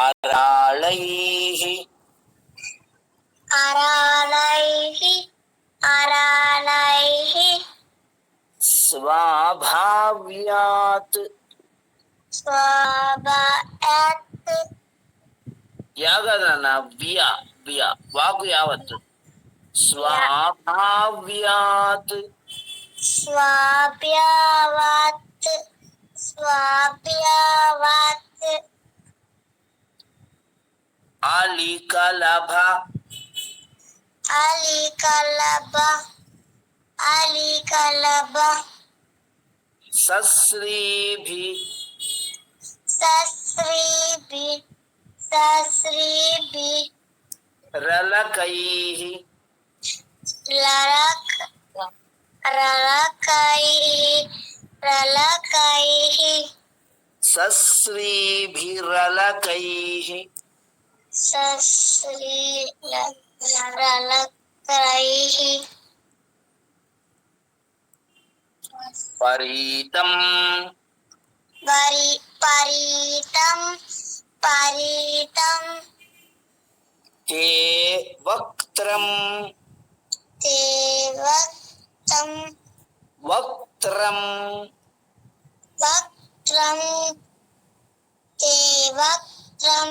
அராளைஹி அராளைஹி அராளைஹி ஸ்வாபாவ்யாத் ஸ்வாபாத் ಯಾಗದನ ಬಿಯ ಬಿಯ ವಾಗು ಯಾವತ್ತು ಸ್ವಾಭಾವ್ಯಾತ್ ಸ್ವಾಭ್ಯಾವಾತ್ ಸ್ವಾಭ್ಯಾವಾತ್ అలికలభ అలికలభ అలికలభ సశ్రీభి సశ్రీభి సశ్రీభి రలకైః లరక రలకైః రలకైః సశ్రీభిరలకైః సశ్రీలక్రైహి పరీతం. పరి పరీతం పరీతం. తే వక్త్రం. తే వక్త్రం. వక్త్రం. వక్త్రం. తే వక్త్రం.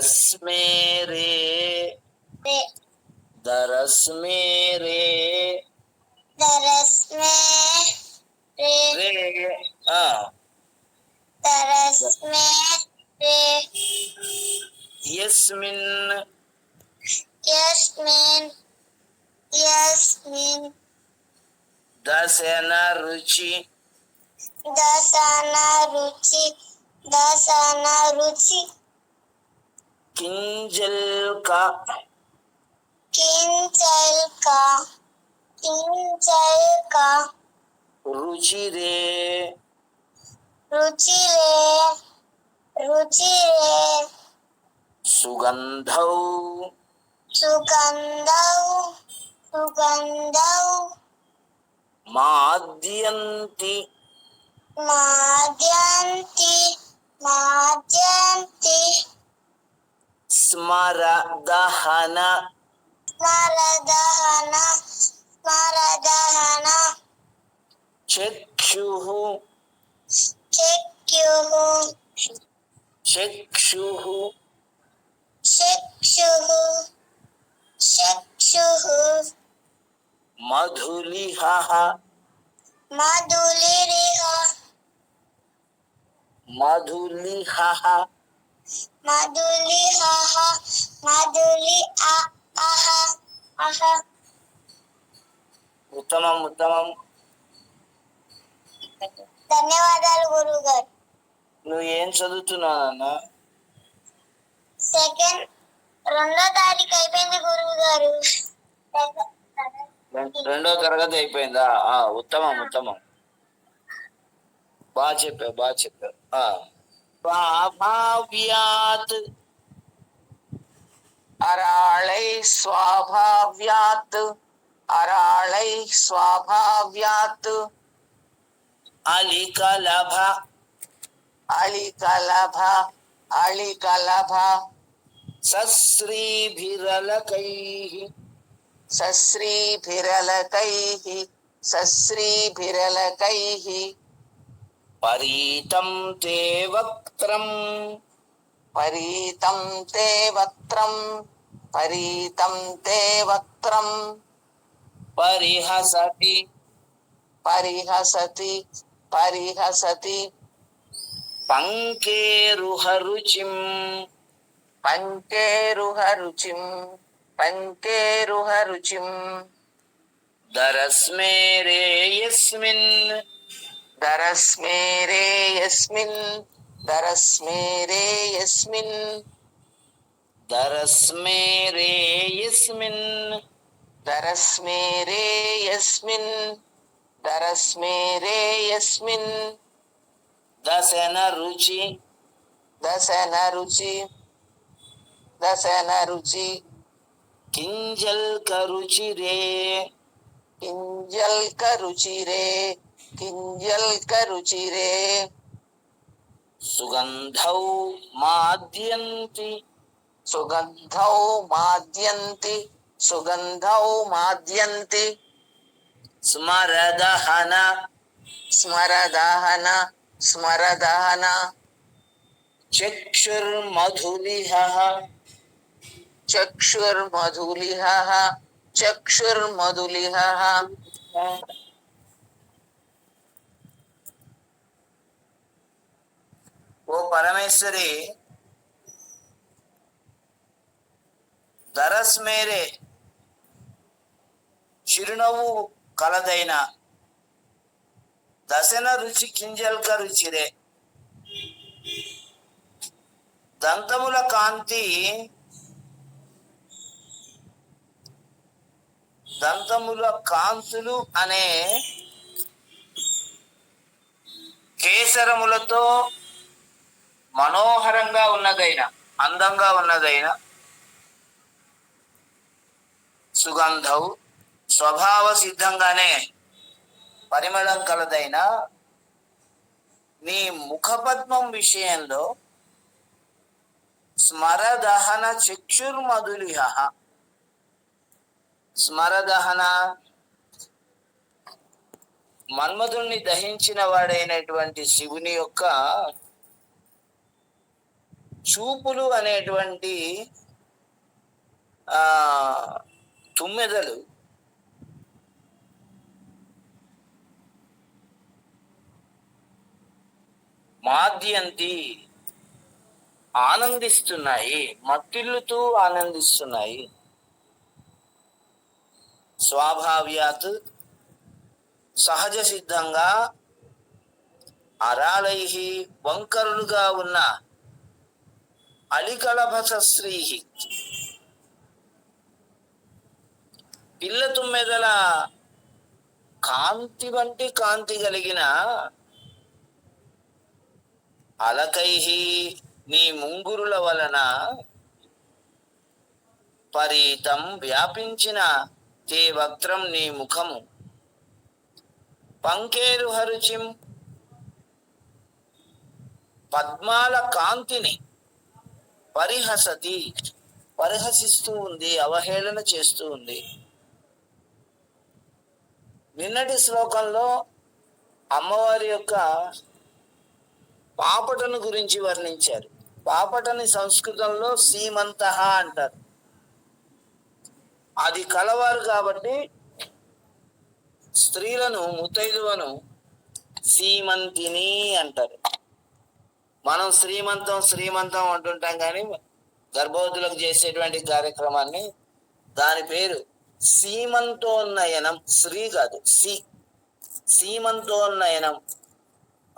रश्मे रे दरस्मे रे दरस्मे रे रे आ दरस्मे रे यस्मिन् यस्मिन् यस्मिन् दशेन रुचि दशना रुचि दशना रुचि किंजल का। किंजल का किंजल का। रुचि रे। रुचि रे रुचि रे। सुगंधौ। सुगंधौ सुगंधौ। माद्यन्ति। माद मारदहना मारदहना मारदहना चक्षुः चक्षुः चक्षुः चक्षुः चक्षुः मधुलिहः मधुलिरिह मधुलिहः మధులి అహ మధులి ఉత్తమం ఉత్తమం. ధన్యవాదాలు గురువు గారు నువ్వు ఏం చదువుతున్నావు అన్న సెకండ్ రెండో తారీఖు అయిపోయింది గురువు గారు రెండో తరగతి అయిపోయిందా? ఉత్తమం ఉత్తమం. బాగా చెప్పావు బాగా చెప్పావు. स्वाभाव्यात्। अराळैः स्वाभाव्यात्। अराळैः स्वाभाव्यात्। अलिकलभ। अलिकलभ अलिकलभ। सस्रीभिरलकैः सस्रीभिरलकैः सस्रीभिरलकैः పరీతం తే వక్త్రం పరీతం తే వక్త్రం పరీతం తే వక్త్రం పరిహసతి. పరిహసతి. పరిహసతి. పంకేరుహ రుచిం పంకేరుహ రుచిం పంకేరుహ రుచిం దరస్మేరే యస్మిన్ దరస్మేరే యస్మిన్ దరస్మేరే యస్మిన్ దరస్మే రే యస్మిన్ దరస్మేరే యస్మిన్ దరస్మేరే యస్మిన్ దశన రుచి దశన రుచి దశన రుచి కింజల్ కరుచి రే కింజల్ కరుచిరే కింజల్ కరుచిరే సుగంధౌ మాద్యంతి సుగంధౌ మాద్యంతి సుగంధౌ మాద్యంతి స్మరదహన స్మరదహన స్మరదహన చక్షుర్మధులిహ చక్షుర్మధులిహ చక్షుర్మధులిహ ఓ పరమేశ్వరి దరస్మేరే చిరునవ్వు కలదైన దశన రుచి కింజల్క రుచిరే. దంతముల కాంతి దంతముల కాంతులు అనే కేసరములతో మనోహరంగా ఉన్నదైన అందంగా ఉన్నదైన సుగంధవు స్వభావ సిద్ధంగానే పరిమళం కలదైన నీ ముఖపద్మం విషయంలో స్మరదహన చక్షుర్మధులిహ. స్మరదహన మన్మధుణ్ణి దహించిన వాడైనటువంటి శివుని యొక్క చూపులు అనేటువంటి ఆ తుమ్మెదలు. మాద్యంతి ఆనందిస్తున్నాయి మత్తిల్లుతూ ఆనందిస్తున్నాయి. స్వాభావ్యాత్ సహజ సిద్ధంగా అరాలై వంకరులుగా ఉన్న అలికలభస స్త్రీ పిల్ల తుమ్మెదల కాంతి వంటి కాంతి కలిగిన అలకై నీ ముంగురుల వలన పరీతం వ్యాపించిన తే వక్త్రం నీ ముఖము. పంకేరు హరుచిం పద్మాల కాంతిని పరిహసతి పరిహసిస్తూ ఉంది అవహేళన చేస్తూ ఉంది. నిన్నటి శ్లోకంలో అమ్మవారి యొక్క పాపటను గురించి వర్ణించారు. పాపటని సంస్కృతంలో సీమంత అంటారు. అది కలవారు కాబట్టి స్త్రీలను ముతైదువను సీమంతిని అంటారు. మనం శ్రీమంతం శ్రీమంతం అంటుంటాం కానీ గర్భవతులకు చేసేటువంటి కార్యక్రమాన్ని దాని పేరు సీమంతోన్నయనం శ్రీ కాదు సి. సీమంతోన్నయనం.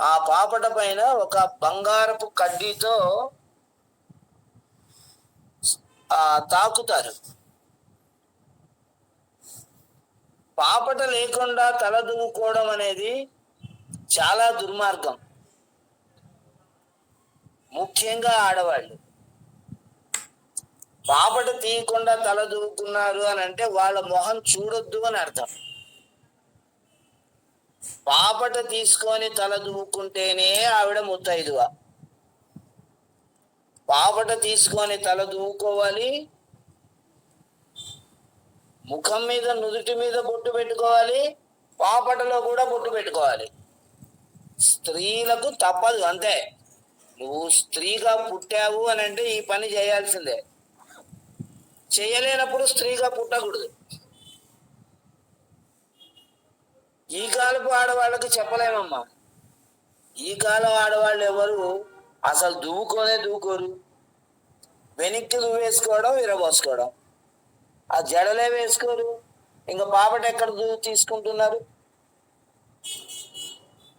ఆ పాపట పైన ఒక బంగారపు కడ్డీతో ఆ తాకుతారు. పాపట లేకుండా తల దువ్వుకోవడం అనేది చాలా దుర్మార్గం. ముఖ్యంగా ఆడవాళ్ళు. పాపట తీయకుండా తల దూకున్నారు అని అంటే వాళ్ళ మొహం చూడొద్దు అని అర్థం. పాపట తీసుకొని తల దువ్వుకుంటేనే ఆవిడ ముత్తైదువ. పాపట తీసుకొని తల దువ్వుకోవాలి ముఖం మీద నుదుటి మీద బొట్టు పెట్టుకోవాలి. పాపటలో కూడా బొట్టు పెట్టుకోవాలి. స్త్రీలకు తప్పదు అంతే. నువ్వు స్త్రీగా పుట్టావు అని అంటే ఈ పని చేయాల్సిందే. చేయలేనప్పుడు స్త్రీగా పుట్టకూడదు. ఈ కాలపు ఆడవాళ్ళకి చెప్పలేమమ్మా. ఈ కాలం ఆడవాళ్ళు ఎవరు? అసలు దువ్వుకోనే దువ్వుకోరు. వెనక్కి దువ్వేసుకోవడం విరబోసుకోవడం. ఆ జడలే వేసుకోరు. ఇంకా పాపట ఎక్కడ దువ్వు తీసుకుంటున్నారు?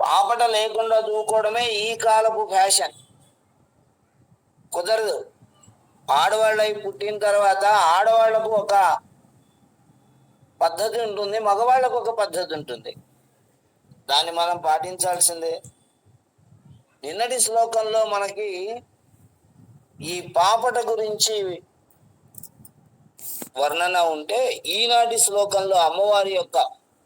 పాపట లేకుండా దువ్వుకోవడమే ఈ కాలపు ఫ్యాషన్. కుదరదు. ఆడవాళ్ళై పుట్టిన తర్వాత ఆడవాళ్ళకు ఒక పద్ధతి ఉంటుంది మగవాళ్ళకు ఒక పద్ధతి ఉంటుంది. దాన్ని మనం పాటించాల్సిందే. నిన్నటి శ్లోకంలో మనకి ఈ పాపట గురించి వర్ణన ఉంటే ఈనాటి శ్లోకంలో అమ్మవారి యొక్క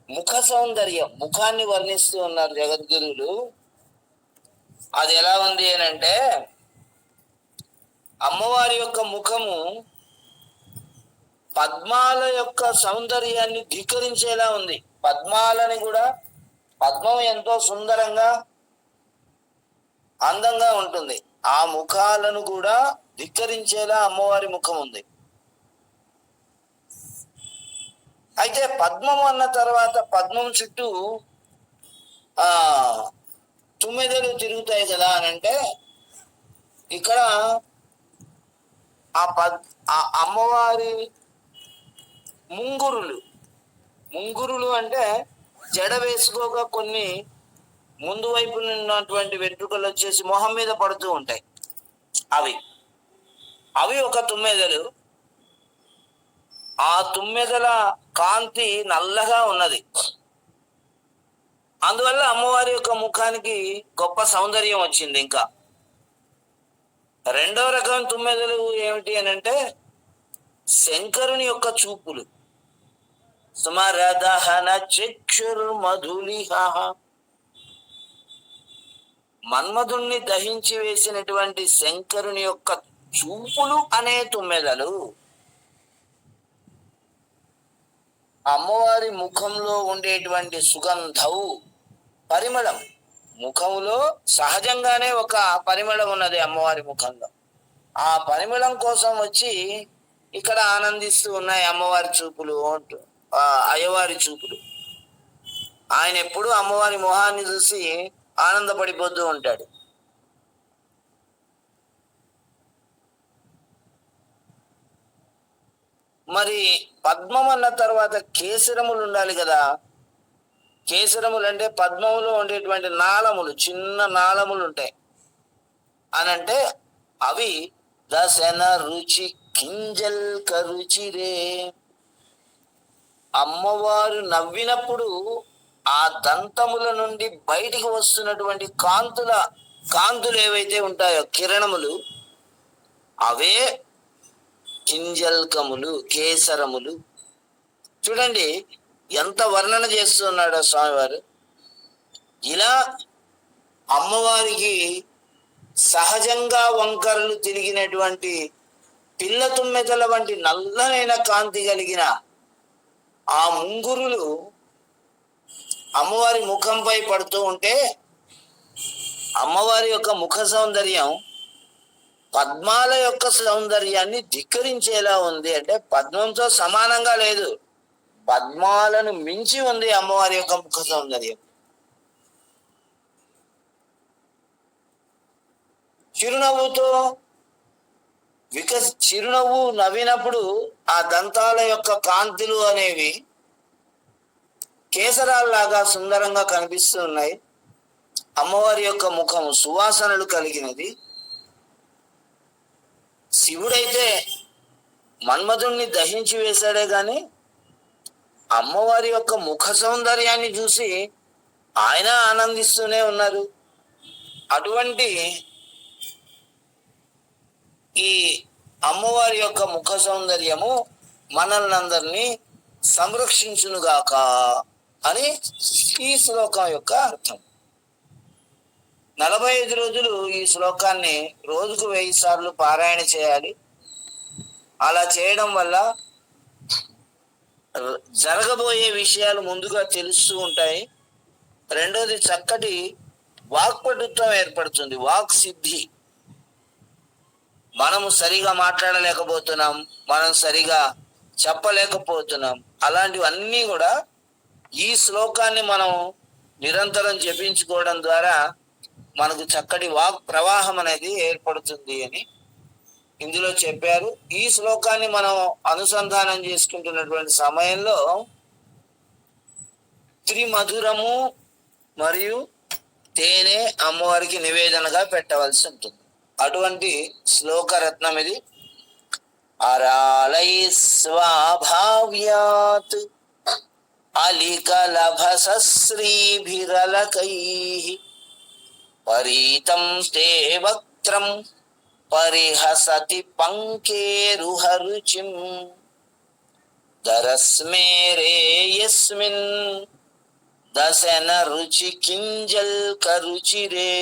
ముఖ సౌందర్యం ముఖాన్ని వర్ణిస్తూ ఉన్నారు జగద్గురువులు అది ఎలా ఉంది అని అంటే అమ్మవారి యొక్క ముఖము పద్మాల యొక్క సౌందర్యాన్ని ధిక్కరించేలా ఉంది. పద్మాలని కూడా పద్మం ఎంతో సుందరంగా అందంగా ఉంటుంది. ఆ ముఖాలను కూడా ధిక్కరించేలా అమ్మవారి ముఖం ఉంది. అయితే పద్మం అన్న తర్వాత పద్మం చుట్టూ ఆ తుమ్మెదలు తిరుగుతాయి కదా అని అంటే ఇక్కడ ఆ పద్ ఆ అమ్మవారి ముంగురులు. ముంగురులు అంటే జడ వేసుకోక కొన్ని ముందు వైపు ఉన్నటువంటి వెంట్రుకలు వచ్చేసి మొహం మీద పడుతూ ఉంటాయి. అవి. అవి ఒక తుమ్మెదలు. ఆ తుమ్మెదల కాంతి నల్లగా ఉన్నది. అందువల్ల అమ్మవారి యొక్క ముఖానికి గొప్ప సౌందర్యం వచ్చింది ఇంకా. రెండో రకం తుమ్మెదలు ఏమిటి అని అంటే శంకరుని యొక్క చూపులు. స్మరదహన చక్షుర్మధులిహ మన్మధుణ్ణి దహించి వేసినటువంటి శంకరుని యొక్క చూపులు అనే తుమ్మెదలు. అమ్మవారి ముఖంలో ఉండేటువంటి సుగంధవు పరిమళం. ముఖములో సహజంగానే ఒక పరిమళం ఉన్నది అమ్మవారి ముఖంలో. ఆ పరిమళం కోసం వచ్చి ఇక్కడ ఆనందిస్తూ ఉన్నాయి అమ్మవారి చూపులు అంటూ అయ్యవారి చూపులు. ఆయన ఎప్పుడు అమ్మవారి మొహాన్ని చూసి ఆనందపడిపోతూ ఉంటాడు. మరి పద్మం అన్న తర్వాత కేసరములు ఉండాలి కదా. కేసరములు అంటే పద్మములో ఉండేటువంటి నాళములు చిన్న నాళములు ఉంటాయి అని అంటే అవి దశన రుచి కింజల్ కరుచిరే. అమ్మవారు నవ్వినప్పుడు ఆ దంతముల నుండి బయటికి వస్తున్నటువంటి కాంతుల కాంతులు ఏవైతే ఉంటాయో కిరణములు అవే కింజల్కములు కేసరములు. చూడండి ఎంత వర్ణన చేస్తున్నాడో స్వామివారు? ఇలా అమ్మవారికి సహజంగా వంకరలు తిరిగినటువంటి పిల్ల తుమ్మెతల వంటి నల్లనైన కాంతి కలిగిన ఆ ముంగురులు అమ్మవారి ముఖంపై పడుతూ ఉంటే అమ్మవారి యొక్క ముఖ సౌందర్యం పద్మాల యొక్క సౌందర్యాన్ని ధిక్కరించేలా ఉంది. అంటే పద్మంతో సమానంగా లేదు. పద్మాలను మించి ఉంది అమ్మవారి యొక్క ముఖ సౌందర్యం. చిరునవ్వుతో వికస చిరునవ్వు నవ్వినప్పుడు ఆ దంతాల యొక్క కాంతులు అనేవి కేసరాల్లాగా సుందరంగా కనిపిస్తూ ఉన్నాయి. అమ్మవారి యొక్క ముఖం సువాసనలు కలిగినది. శివుడైతే మన్మధుణ్ణి దహించి వేశాడే కానీ అమ్మవారి యొక్క ముఖ సౌందర్యాన్ని చూసి ఆయన ఆనందిస్తూనే ఉన్నారు. అటువంటి ఈ అమ్మవారి యొక్క ముఖ సౌందర్యము మనల్ని అందరినీ సంరక్షించునుగాక అని ఈ శ్లోకం యొక్క అర్థం. నలభై ఐదు రోజులు ఈ శ్లోకాన్ని రోజుకు వెయ్యి సార్లు పారాయణ చేయాలి. అలా చేయడం వల్ల జరగబోయే విషయాలు ముందుగా తెలుస్తూ ఉంటాయి. రెండోది చక్కటి వాక్పటుత్వం ఏర్పడుతుంది. వాక్ సిద్ధి. మనము సరిగా మాట్లాడలేకపోతున్నాం మనం సరిగా చెప్పలేకపోతున్నాం. అలాంటివన్నీ కూడా ఈ శ్లోకాన్ని మనం నిరంతరం జపించుకోవడం ద్వారా మనకు చక్కటి వాక్ ప్రవాహం అనేది ఏర్పడుతుంది అని ఇందులో చెప్పారు. ఈ శ్లోకాన్ని మనం అనుసంధానం చేసుకుంటున్నటువంటి సమయంలో త్రిమధురము మరియు తేనె అమ్మవారికి నివేదనగా పెట్టవలసి ఉంటుంది. అటువంటి శ్లోకరత్నం ఇది. అరాలై స్వాభావ్యాత్ అలికలభసశ్రీభిరలకై. పరీతం తే వక్త్రం పరిహసతి పంకేరుహరుచిం దరస్మేరే యస్మిన్ దశన రుచి కింజల్కరుచిరే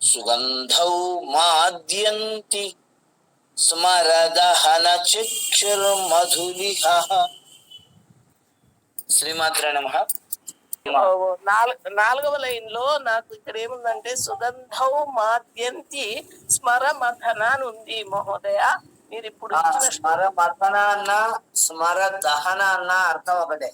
సుగంధౌ మాద్యంతి స్మరదహన చక్షుర్మధులిహ శ్రీమాత్ర నమ నాలుగు నాలుగవ లైన్లో నాకు ఇక్కడ ఏముందంటే సుగంధం మాద్యంతి స్మర మథన అని ఉంది మహోదయ. మీరు ఇప్పుడు స్మర మథన అన్న స్మర దహన అన్న అర్థం ఒకటే.